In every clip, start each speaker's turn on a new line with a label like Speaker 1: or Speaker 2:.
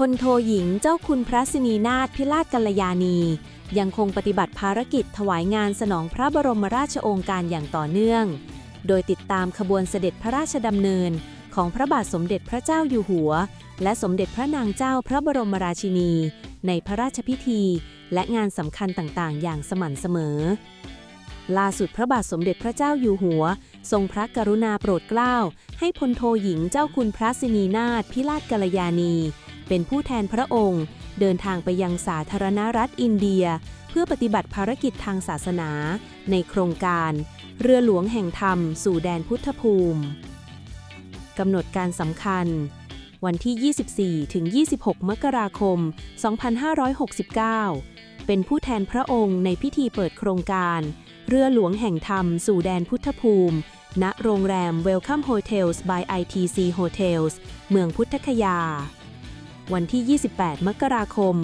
Speaker 1: พลโทหญิงเจ้าคุณพระสินีนาถพิราชกัลยาณี ยังคงปฏิบัติภารกิจถวายงานสนองพระบรมราชโองการอย่างต่อเนื่อง โดยติดตามขบวนเสด็จพระราชดำเนิน ของพระบาทสมเด็จพระเจ้าอยู่หัว และสมเด็จพระนางเจ้าพระบรมราชินี ในพระราชพิธี และงานสำคัญต่างๆ อย่างสม่ำเสมอ ล่าสุดพระบาทสมเด็จพระเจ้าอยู่หัว ทรงพระกรุณาโปรดเกล้า ให้พลโทหญิงเจ้าคุณพระสินีนาถพิราชกัลยาณี เป็นผู้แทนพระองค์ เดินทางไปยังสาธารณรัฐอินเดีย เพื่อปฏิบัติภารกิจทางศาสนา ในโครงการ เรือหลวงแห่งธรรม สู่แดนพุทธภูมิกำหนดการสำคัญ วันที่ 24 ถึง 26 มกราคม 2569 เป็นผู้แทนพระองค์ในพิธีเปิดโครงการ เรือหลวงแห่งธรรม สู่แดนพุทธภูมิ ณ โรงแรม Welcome Hotels by ITC Hotels เมืองพุทธคยา วันที่ 28 มกราคม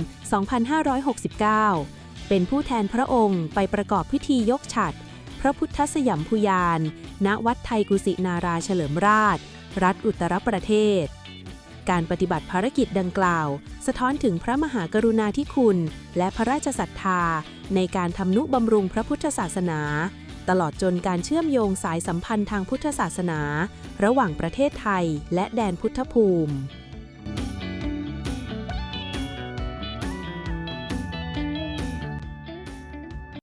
Speaker 1: 2569 เป็นผู้แทนพระองค์ไปประกอบพิธียกฉัตรพระพุทธสยามพุยาน ณ วัดไทยกุสินาราเฉลิมราช รัฐอุตรประเทศ การปฏิบัติภารกิจดังกล่าว สะท้อนถึงพระมหากรุณาธิคุณ และพระราชศรัทธา ในการทำนุบำรุงพระพุทธศาสนา ตลอดจนการเชื่อมโยงสายสัมพันธ์ทางพุทธศาสนา ระหว่างประเทศไทยและแดนพุทธภูมิ